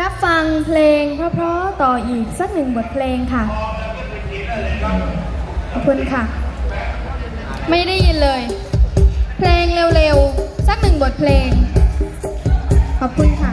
รับฟังเพลงเพราะๆต่ออีกสักหนึ่งบทเพลงค่ะ ขอบคุณค่ะ ไม่ได้ยินเลย เพลงเร็วๆ สักหนึ่งบทเพลง ขอบคุณค่ะ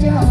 大家好。